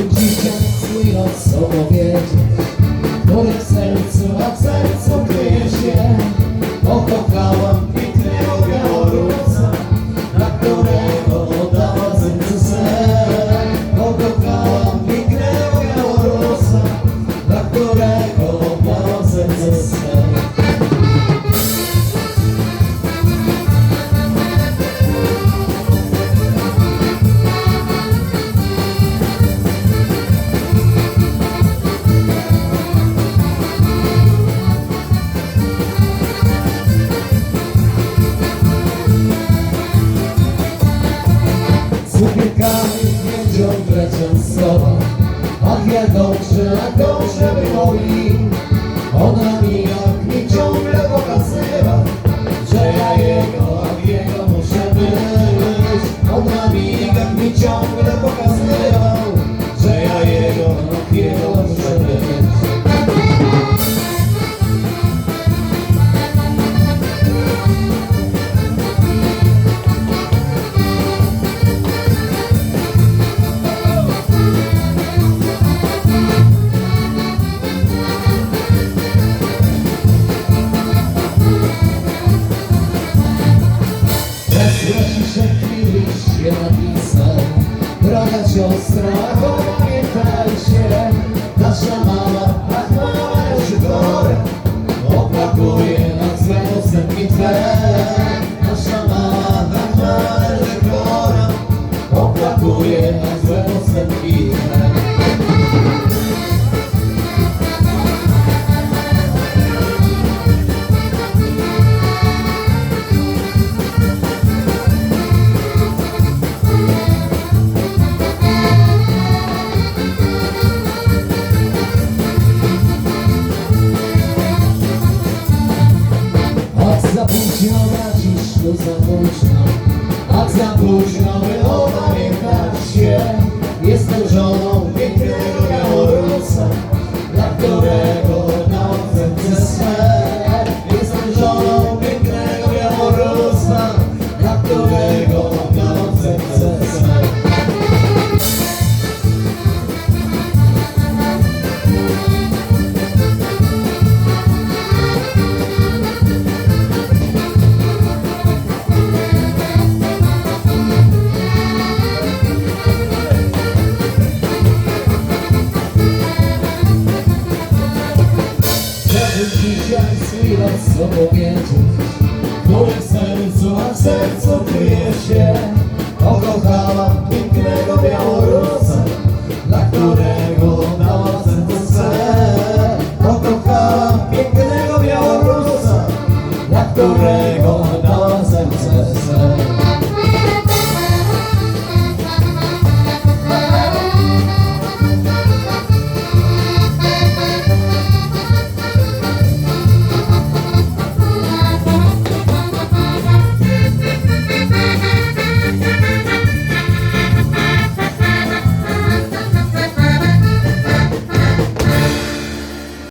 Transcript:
Would you just sweet on some of it? Cukierkami międzią wlecią sowa. Ach jak dobrze, jak dobrze było Zaświeci się chwiliście napisał Droga siostra, pamiętaj się. Nasza Ach za późno na dziś, to za późno. Ach za późno, by opamiętać się. Jestem żoną chwilę z sobą wiedzieć W moim sercu, a w sercu kryje się. Pokochałam pięknego Białorusa Dla którego dałam serce swe. Pokochałam pięknego Białorusa Dla którego